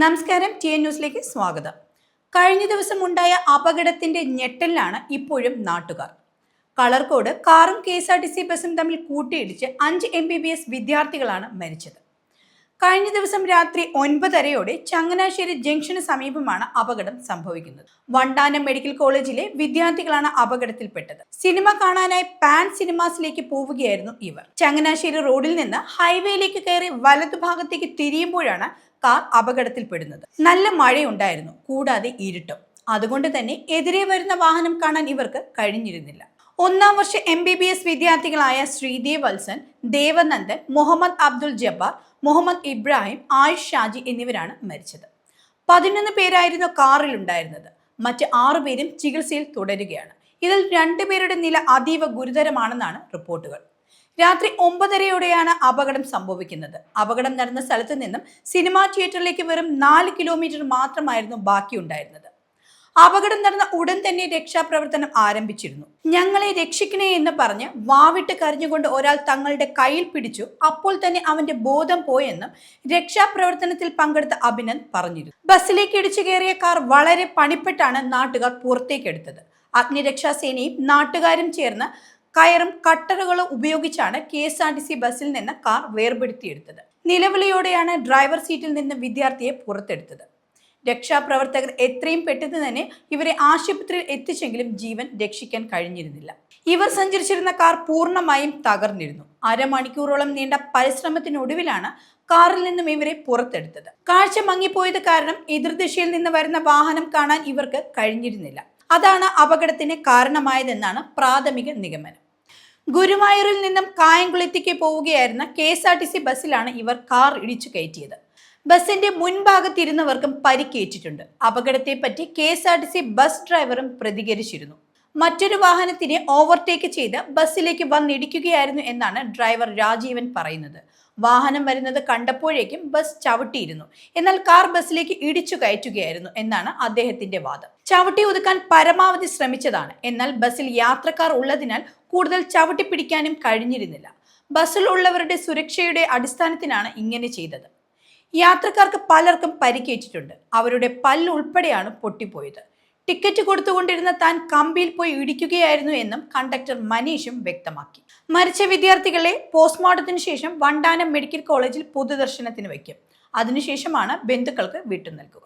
നമസ്കാരം T N ന്യൂസിലേക്ക് സ്വാഗതം. കഴിഞ്ഞ ദിവസം ഉണ്ടായ അപകടത്തിന്റെ ഞെട്ടലിലാണ് ഇപ്പോഴും നാട്ടുകാർ. കളർകോട് കാറും K S R T C ബസും തമ്മിൽ കൂട്ടിയിടിച്ച് അഞ്ച് എം ബി ബി എസ് വിദ്യാർത്ഥികളാണ് മരിച്ചത്. കഴിഞ്ഞ ദിവസം രാത്രി ഒൻപതരയോടെ ചങ്ങനാശ്ശേരി ജംഗ്ഷന് സമീപമാണ് അപകടം സംഭവിക്കുന്നത്. വണ്ടാനം മെഡിക്കൽ കോളേജിലെ വിദ്യാർത്ഥികളാണ് അപകടത്തിൽപ്പെട്ടത്. സിനിമ കാണാനായി പാൻ സിനിമാസിലേക്ക് പോവുകയായിരുന്നു ഇവർ. ചങ്ങനാശ്ശേരി റോഡിൽ നിന്ന് ഹൈവേയിലേക്ക് കയറി വലതുഭാഗത്തേക്ക് തിരിയുമ്പോഴാണ് കാർ അപകടത്തിൽപ്പെടുന്നത്. നല്ല മഴയുണ്ടായിരുന്നു കൂടാതെ ഇരുട്ടും. അതുകൊണ്ട് തന്നെ എതിരെ വരുന്ന വാഹനം കാണാൻ ഇവർക്ക് കഴിഞ്ഞിരുന്നില്ല. ഒന്നാം വർഷ എം ബി ബി എസ് വിദ്യാർത്ഥികളായ ശ്രീദേവ് വത്സൻ ദേവനന്ദൻ മുഹമ്മദ് അബ്ദുൽ ജബ്ബാർ മുഹമ്മദ് ഇബ്രാഹിം ആയിഷ് ഷാജി എന്നിവരാണ് മരിച്ചത്. പതിനൊന്ന് പേരായിരുന്നു കാറിൽ ഉണ്ടായിരുന്നത്. മറ്റ് ആറു പേരും ചികിത്സയിൽ തുടരുകയാണ്. ഇതിൽ രണ്ടുപേരുടെ നില അതീവ ഗുരുതരമാണെന്നാണ് റിപ്പോർട്ടുകൾ. രാത്രി ഒമ്പതരയോടെയാണ് അപകടം സംഭവിക്കുന്നത്. അപകടം നടന്ന സ്ഥലത്ത് നിന്നും സിനിമാ തിയേറ്ററിലേക്ക് വെറും നാല് കിലോമീറ്റർ മാത്രമായിരുന്നു ബാക്കിയുണ്ടായിരുന്നത്. അപകടം നടന്ന ഉടൻ തന്നെ രക്ഷാപ്രവർത്തനം ആരംഭിച്ചിരുന്നു. ഞങ്ങളെ രക്ഷിക്കണേ എന്ന് പറഞ്ഞ് വാവിട്ട് കരഞ്ഞുകൊണ്ട് ഒരാൾ തങ്ങളുടെ കയ്യിൽ പിടിച്ചു. അപ്പോൾ തന്നെ അവന്റെ ബോധം പോയെന്നും രക്ഷാപ്രവർത്തനത്തിൽ പങ്കെടുത്ത അഭിനന്ദ് പറഞ്ഞിരുന്നു. ബസ്സിലേക്ക് ഇടിച്ചു കയറിയ കാർ വളരെ പണിപ്പെട്ടാണ് നാട്ടുകാർ പുറത്തേക്കെടുത്തത് അഗ്നിരക്ഷാസേനയും നാട്ടുകാരും ചേർന്ന് കയറും കട്ടറുകളും ഉപയോഗിച്ചാണ് K S R T C ബസ്സിൽ നിന്ന് കാർ വേർപെടുത്തിയെടുത്തത്. നിലവിളിയോടെയാണ് ഡ്രൈവർ സീറ്റിൽ നിന്ന് വിദ്യാർത്ഥിയെ പുറത്തെടുത്തത്. രക്ഷാപ്രവർത്തകർ എത്രയും പെട്ടെന്ന് തന്നെ ഇവരെ ആശുപത്രിയിൽ എത്തിച്ചെങ്കിലും ജീവൻ രക്ഷിക്കാൻ കഴിഞ്ഞിരുന്നില്ല. ഇവർ സഞ്ചരിച്ചിരുന്ന കാർ പൂർണമായും തകർന്നിരുന്നു. അരമണിക്കൂറോളം നീണ്ട പരിശ്രമത്തിനൊടുവിലാണ് കാറിൽ നിന്നും ഇവരെ പുറത്തെടുത്തത്. കാഴ്ച മങ്ങിപ്പോയത് കാരണം എതിർദിശയിൽ നിന്ന് വരുന്ന വാഹനം കാണാൻ ഇവർക്ക് കഴിഞ്ഞിരുന്നില്ല. അതാണ് അപകടത്തിന് കാരണമായതെന്നാണ് പ്രാഥമിക നിഗമനം. ഗുരുവായൂരിൽ നിന്നും കായംകുളത്തേക്ക് പോവുകയായിരുന്ന K S R T C ബസ്സിലാണ് ഇവർ കാർ ഇടിച്ചു കയറ്റിയത്. ബസിന്റെ മുൻഭാഗത്തിരുന്നവർക്കും പരിക്കേറ്റിട്ടുണ്ട്. അപകടത്തെപ്പറ്റി K S R T C bus ഡ്രൈവറും പ്രതികരിച്ചിരുന്നു. മറ്റൊരു വാഹനത്തിനെ ഓവർടേക്ക് ചെയ്ത് ബസ്സിലേക്ക് വന്നിടിക്കുകയായിരുന്നു എന്നാണ് ഡ്രൈവർ രാജീവൻ പറയുന്നത്. വാഹനം വരുന്നത് കണ്ടപ്പോഴേക്കും ബസ് ചവിട്ടിയിരുന്നു. എന്നാൽ കാർ ബസ്സിലേക്ക് ഇടിച്ചു കയറ്റുകയായിരുന്നു എന്നാണ് അദ്ദേഹത്തിന്റെ വാദം. ചവിട്ടി ഒതുക്കാൻ പരമാവധി ശ്രമിച്ചതാണ്. എന്നാൽ ബസ്സിൽ യാത്രക്കാർ ഉള്ളതിനാൽ കൂടുതൽ ചവിട്ടി പിടിക്കാനും കഴിഞ്ഞിരുന്നില്ല. ബസ്സിൽ ഉള്ളവരുടെ സുരക്ഷയുടെ അടിസ്ഥാനത്തിനാണ് ഇങ്ങനെ ചെയ്തത്. യാത്രക്കാർക്ക് പലർക്കും പരിക്കേറ്റിട്ടുണ്ട് അവരുടെ പല്ല് ഉൾപ്പെടെയാണ് പൊട്ടിപ്പോയത്. ടിക്കറ്റ് കൊടുത്തുകൊണ്ടിരുന്ന താൻ കമ്പിയിൽ പോയി ഇടിക്കുകയായിരുന്നു എന്നും കണ്ടക്ടർ മനീഷും വ്യക്തമാക്കി. മരിച്ച വിദ്യാർത്ഥികളെ പോസ്റ്റ്മോർട്ടത്തിന് ശേഷം വണ്ടാനം മെഡിക്കൽ കോളേജിൽ പൊതുദർശനത്തിന് വയ്ക്കും. അതിനുശേഷമാണ് ബന്ധുക്കൾക്ക് വിട്ടു നൽകുക